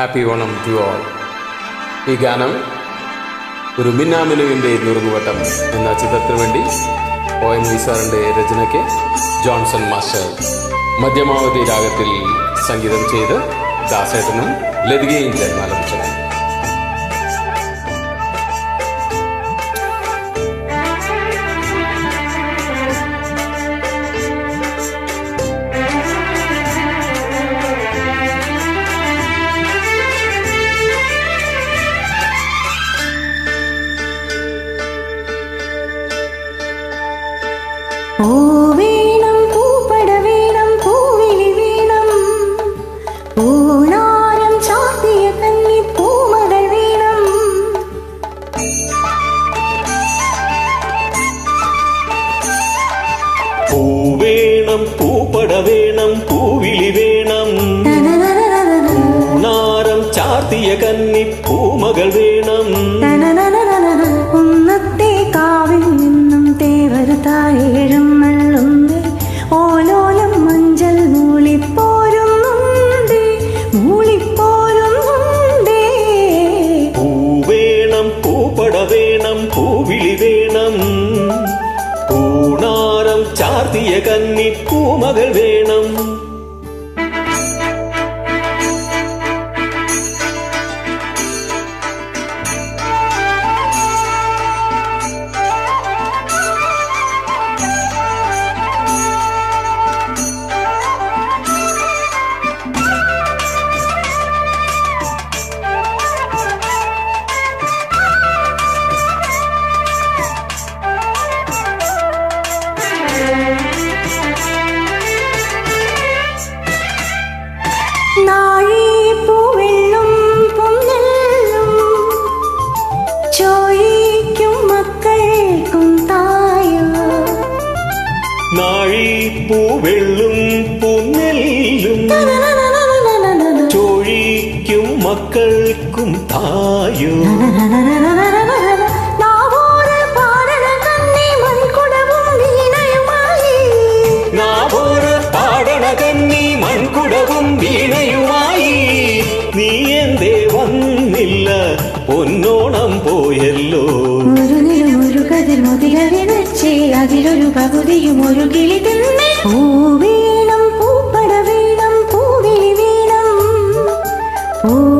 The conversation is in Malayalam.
ഹാപ്പി ഓണം ടു ഓൾ ഈ ഗാനം ഒരു മിന്നാമിനുവിന്റെ നുറുങ്ങുവട്ടം എന്ന ചിത്രത്തിന് വേണ്ടി ഒ എൻ വി സാറിന്റെ രചനയ്ക്ക് ജോൺസൺ മാസ്റ്റർ മധ്യമാവധി രാഗത്തിൽ സംഗീതം ചെയ്ത് ദാസേട്ടനും ലതികയും ചേർന്ന് ആലപിച്ചത് പൂ വേണം പൂപ്പട വേണം പൂവിളി വേണം. നാരം ചാർത്തിയ കന്നി പൂമകൾ വേണം. ചാർത്തിയ കന്നി പൂമകൾ വേണം. പൂവെള്ളും പുന്നെല്ലും ചോഴിക്കും മക്കൾക്കും തായോ മൺകുടവും വീണയുമായി. നീ എന്തേ വന്നില്ല? പൊന്നോണം പോയല്ലോ. ഒരു കതിർ മുതിര വിതച്ചേ അതിലൊരു പകുതിയും ഒരു കിളി തന്നെ പൂ വീണം പൂപ്പട വീണം പൂവിളി വീണം. പൂ